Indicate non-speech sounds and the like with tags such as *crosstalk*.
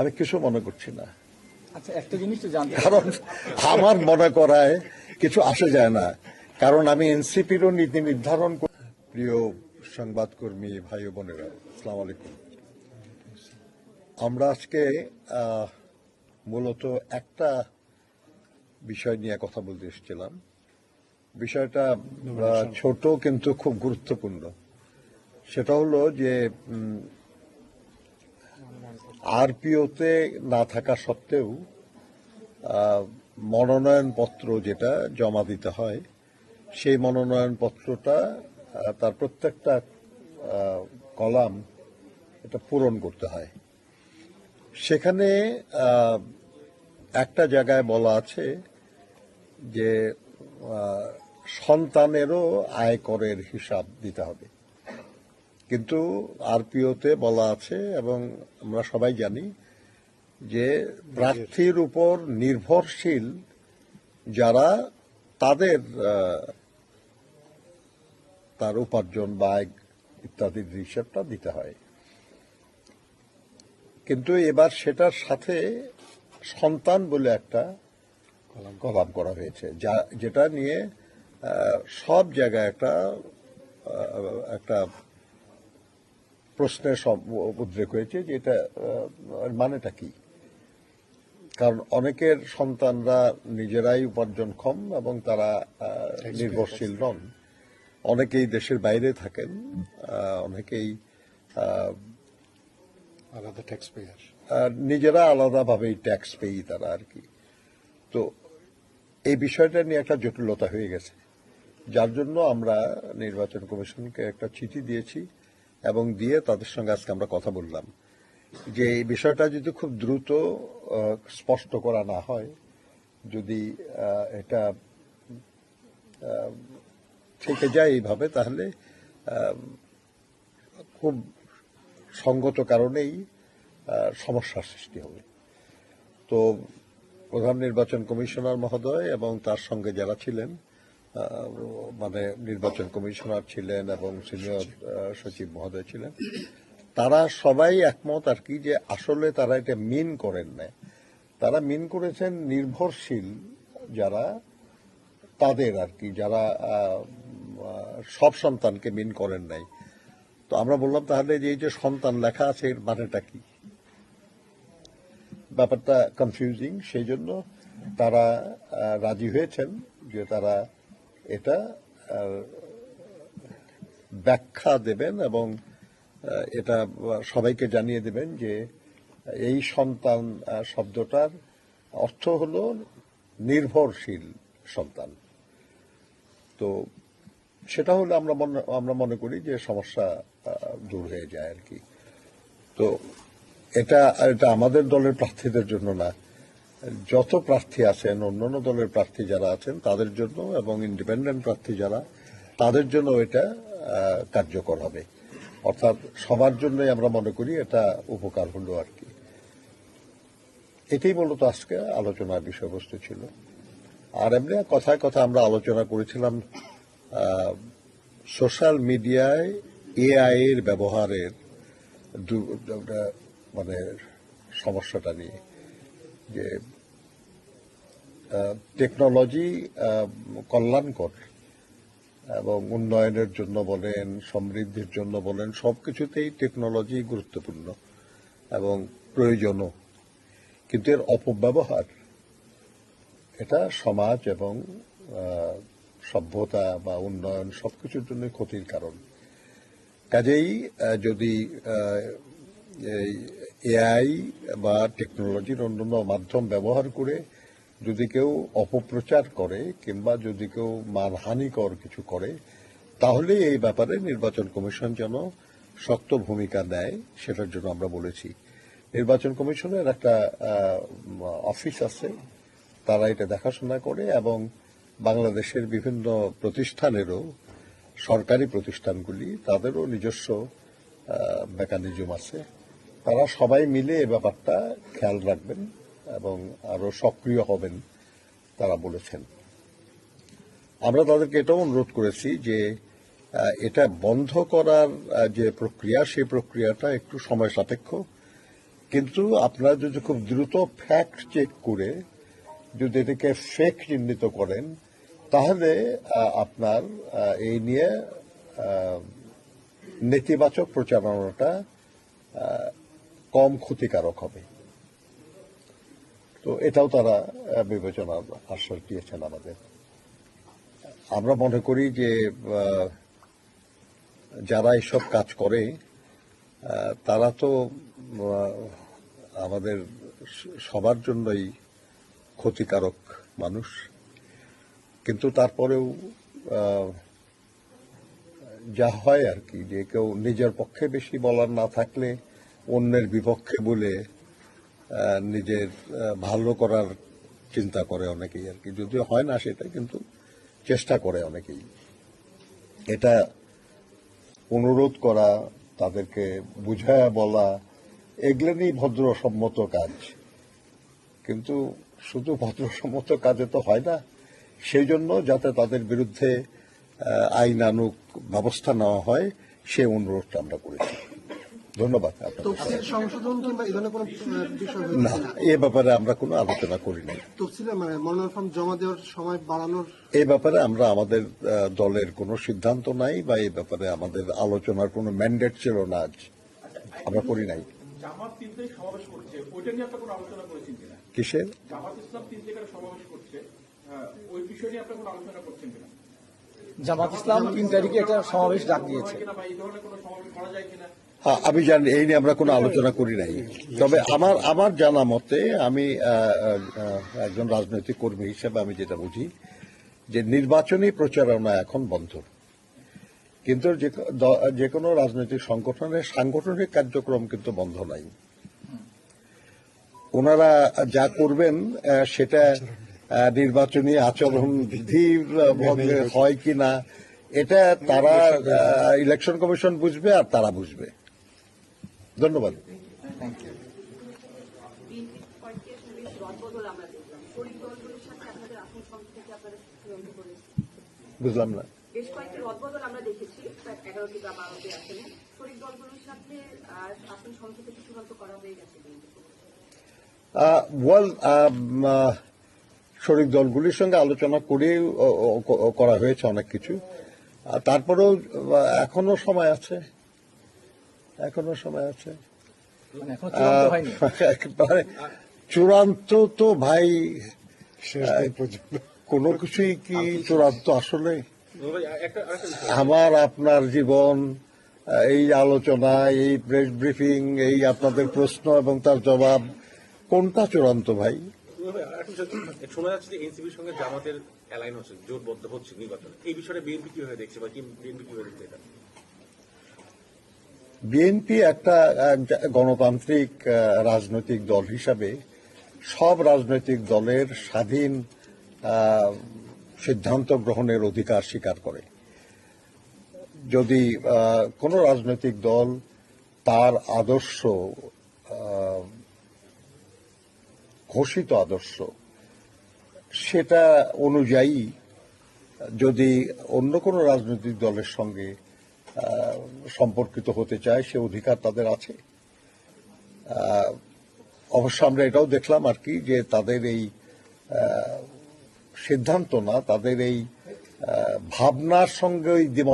আমি কিছু মনে করছি না। আচ্ছা একটা জিনিস তো জানতে কারণ আমার মনে করায় কিছু আসে যায় না। কারণ আমি এনসিপিরও নীতি নির্ধারণ করি। প্রিয় সংবাদকর্মী ভাই বোনেরা আসসালাম আলাইকুম। আমরা আজকে মূলত একটা বিষয় নিয়ে কথা বলতে এসেছিলাম। বিষয়টা ছোট কিন্তু খুব গুরুত্বপূর্ণ। সেটা হলো যে আরপিওতে না থাকা সত্ত্বেও মনোনয়নপত্র যেটা জমা দিতে হয়, সেই মনোনয়নপত্রটা তার প্রত্যেকটা কলাম এটা পূরণ করতে হয়। সেখানে একটা জায়গায় বলা আছে যে সন্তানেরও আয়করের হিসাব দিতে হবে। কিন্তু আরপিওতে বলা আছে এবং আমরা সবাই জানি যে প্রার্থীর উপর নির্ভরশীল যারা তাদের তার উপার্জন বা আয় ইত্যাদির হিসাবটা দিতে হয়। কিন্তু এবার সেটার সাথে সন্তান বলে একটা কলাম করা হয়েছে, যা, যেটা নিয়ে সব জায়গায় একটা একটা প্রশ্নের সব- উদ্রেক হয়েছে যে এটা মানেটা কি? কারণ অনেকের সন্তানরা নিজেরাই উপার্জনক্ষম এবং তারা নির্ভরশীল নন। অনেকেই দেশের বাইরে থাকেন অনেকেই আলাদা ট্যাক্স পেয়ার নিজেরা আলাদাভাবেই ট্যাক্স পেই তারা আর কি। তো এই বিষয়টা নিয়ে একটা জটিলতা হয়ে গেছে। যার জন্য আমরা নির্বাচন কমিশনকে একটা চিঠি দিয়েছি। এবং দিয়ে তাদের সঙ্গে আজকে আমরা কথা বললাম। যে এই বিষয়টা যদি খুব দ্রুত স্পষ্ট করা না হয়, যদি এটা থেকে যায় এইভাবে, তাহলে খুব সঙ্গত কারণেই সমস্যার সৃষ্টি হবে। তো প্রধান নির্বাচন কমিশনার মহোদয় এবং তার সঙ্গে যারা ছিলেন মানে নির্বাচন কমিশনার ছিলেন এবং সিনিয়র সচিব মহোদয় ছিলেন। তারা সবাই একমত আর কি যে আসলে তারা এটা মিন করেন না। তারা মিন করেছেন নির্ভরশীল যারা, তাদের আর কি, যারা সব সন্তানকে মিন করেন নাই। তো আমরা বললাম তাহলে যে এই যে সন্তান লেখা আছে, এর মানেটা কি? ব্যাপারটা কনফিউজিং সেই জন্য তারা রাজি হয়েছেন যে তারা এটা ব্যাখ্যা দেবেন এবং এটা সবাইকে জানিয়ে দেবেন যে এই সন্তান শব্দটার অর্থ হল নির্ভরশীল সন্তান। তো সেটা হলে আমরা মনে আমরা মনে করি যে সমস্যা দূর হয়ে যায় আর কি। তো এটা এটা আমাদের দলের প্রার্থীদের জন্য না। যত প্রার্থী আছেন, অন্যান্য দলের প্রার্থী যারা আছেন, তাদের জন্য এবং ইন্ডিপেন্ডেন্ট প্রার্থী যারা, তাদের জন্য এটা কার্যকর হবে। অর্থাৎ সবার জন্যই আমরা মনে করি এটা উপকার হলো আর কি। এটাই মূলত আজকে আলোচনার বিষয়বস্তু ছিল। আর এমনি কথায় কথা আমরা আলোচনা করেছিলাম সোশ্যাল মিডিয়ায় এআই এর ব্যবহারের মানে সমস্যাটা নিয়ে। যে টেকনোলজি কল্যাণকর এবং উন্নয়নের জন্য বলেন, সমৃদ্ধির জন্য বলেন, সবকিছুতেই টেকনোলজি গুরুত্বপূর্ণ এবং প্রয়োজনও। কিন্তু এর অপব্যবহার, এটা সমাজ এবং সভ্যতা বা উন্নয়ন সবকিছুর জন্য ক্ষতির কারণ। কাজেই যদি এআই বা টেকনোলজির অন্যান্য মাধ্যম ব্যবহার করে যদি কেউ অপপ্রচার করে কিংবা যদি কেউ মানহানিকর কিছু করে, তাহলে এই ব্যাপারে নির্বাচন কমিশন যেন শক্ত ভূমিকা নেয় সেটার জন্য আমরা বলেছি। নির্বাচন কমিশনের একটা অফিস আছে, তারা এটা দেখাশোনা করে এবং বাংলাদেশের বিভিন্ন প্রতিষ্ঠানেরও সরকারি প্রতিষ্ঠানগুলি, তাদেরও নিজস্ব মেকানিজম আছে। তারা সবাই মিলে এ ব্যাপারটা খেয়াল রাখবেন। এবং আরও সক্রিয় হবেন তারা বলেছেন। আমরা তাদেরকে এটাও অনুরোধ করেছি যে এটা বন্ধ করার যে প্রক্রিয়া, সেই প্রক্রিয়াটা একটু সময় সাপেক্ষ। কিন্তু আপনারা যদি খুব দ্রুত ফ্যাক্ট চেক করে যদি এটাকে ফেক চিহ্নিত করেন, তাহলে আপনার এই নিয়ে নেতিবাচক প্রচারণাটা কম ক্ষতিকারক হবে। তো এটাও তারা আহ, বিবেচনার আশ্বাস দিয়েছেন আমাদের। আমরা মনে করি যে যারা এসব কাজ করে তারা তো আমাদের সবার জন্যই ক্ষতিকারক মানুষ। কিন্তু তারপরেও যা হয় আর কি যে কেউ নিজের পক্ষে বেশি বলার না থাকলে অন্যের বিপক্ষে বলে নিজের ভালো করার চিন্তা করে অনেকেই আর কি। যদিও হয় না সেটা কিন্তু চেষ্টা করে অনেকেই। এটা অনুরোধ করা তাদেরকে বুঝায়া বলা এগুলো নিয়ে ভদ্রসম্মত কাজ। কিন্তু শুধু ভদ্রসম্মত কাজে তো হয় না সেই জন্য যাতে তাদের বিরুদ্ধে আহ, আইন আনুক ব্যবস্থা নেওয়া হয় সে অনুরোধটা আমরা করেছি। ধন্যবাদ সংশোধন কিংবা এই ধরনের কোনো বিষয় না এ ব্যাপারে আমরা কোনো আলোচনা করি নাই। তফসিলে মানে মনোনয়ন ফর্ম জমা দেওয়ার সময় বাড়ানোর এই ব্যাপারে আমরা আমাদের দলের কোনো সিদ্ধান্ত নাই বা এই ব্যাপারে আমাদের আলোচনার কোনো ম্যান্ডেট ছিল না আজ। আমরা করি নাই। জামাত তিন তারিখ সমাবেশ করছে। ওইটা নিয়ে আপনার কোনো আলোচনা করেছেন কিনা? কিসের? জামাত ইসলাম তিন তারিখে সমাবেশ করছে? ওই বিষয় নিয়ে আপনার কোনো আলোচনা করছেন কিনা? জামাত ইসলাম তিন তারিখে একটা সমাবেশ ডাক দিয়েছে। হ্যাঁ, আমি জানি এই নিয়ে আমরা কোনো আলোচনা করি নাই। তবে আমার আমার জানা মতে আমি একজন রাজনৈতিক কর্মী হিসেবে আমি যেটা বুঝি যে নির্বাচনী প্রচারণা এখন বন্ধ। কিন্তু যে কোনো রাজনৈতিক সংগঠনের সাংগঠনিক কার্যক্রম কিন্তু বন্ধ নাই। ওনারা যা করবেন সেটা নির্বাচনী আচরণ বিধির মধ্যে হয় কিনা এটা তারা ইলেকশন কমিশন বুঝবে আর তারা বুঝবে। ধন্যবাদ। বুঝলাম না। বেশ কয়েকটি রদবদল আমরা দেখেছি এগারোটি বা বারোটি আসনে শরীর দলগুলোর সাথে আসন সংখ্যা থেকে করা হয়ে গেছে ওয়েল শরিক দলগুলির সঙ্গে আলোচনা করে করা হয়েছে অনেক কিছু। আর তারপরেও এখনও সময় আছে। এখনও সময় আছে। মানে *laughs* চূড়ান্ত তো ভাই শেষ দিন পর্যন্ত। কোনো কিছুই কি চূড়ান্ত আসলে? আমার আপনার জীবন এই আলোচনা এই প্রেস ব্রিফিং এই আপনাদের প্রশ্ন এবং তার জবাব কোনটা চূড়ান্ত ভাই? শোনা যাচ্ছে যে এনসিপির সঙ্গে জামাতের অ্যালাইন হচ্ছে, জোটবদ্ধ হচ্ছে নির্বাচনে। এই বিষয়টা বিএনপি দেখছে বা বিএনপি দেখছে এটা? বিএনপি একটা গণতান্ত্রিক রাজনৈতিক দল হিসাবে সব রাজনৈতিক দলের স্বাধীন সিদ্ধান্ত গ্রহণের অধিকার স্বীকার করে। যদি কোনো রাজনৈতিক দল তার আদর্শ ঘোষিত আদর্শ। সেটা অনুযায়ী যদি অন্য কোনো রাজনৈতিক দলের সঙ্গে সম্পর্কিত হতে চায়, সে অধিকার তাদের আছে। অবশ্য আমরা এটাও দেখলাম আর কি যে তাদের এই সিদ্ধান্ত না, তাদের এই ভাবনার সঙ্গে ওই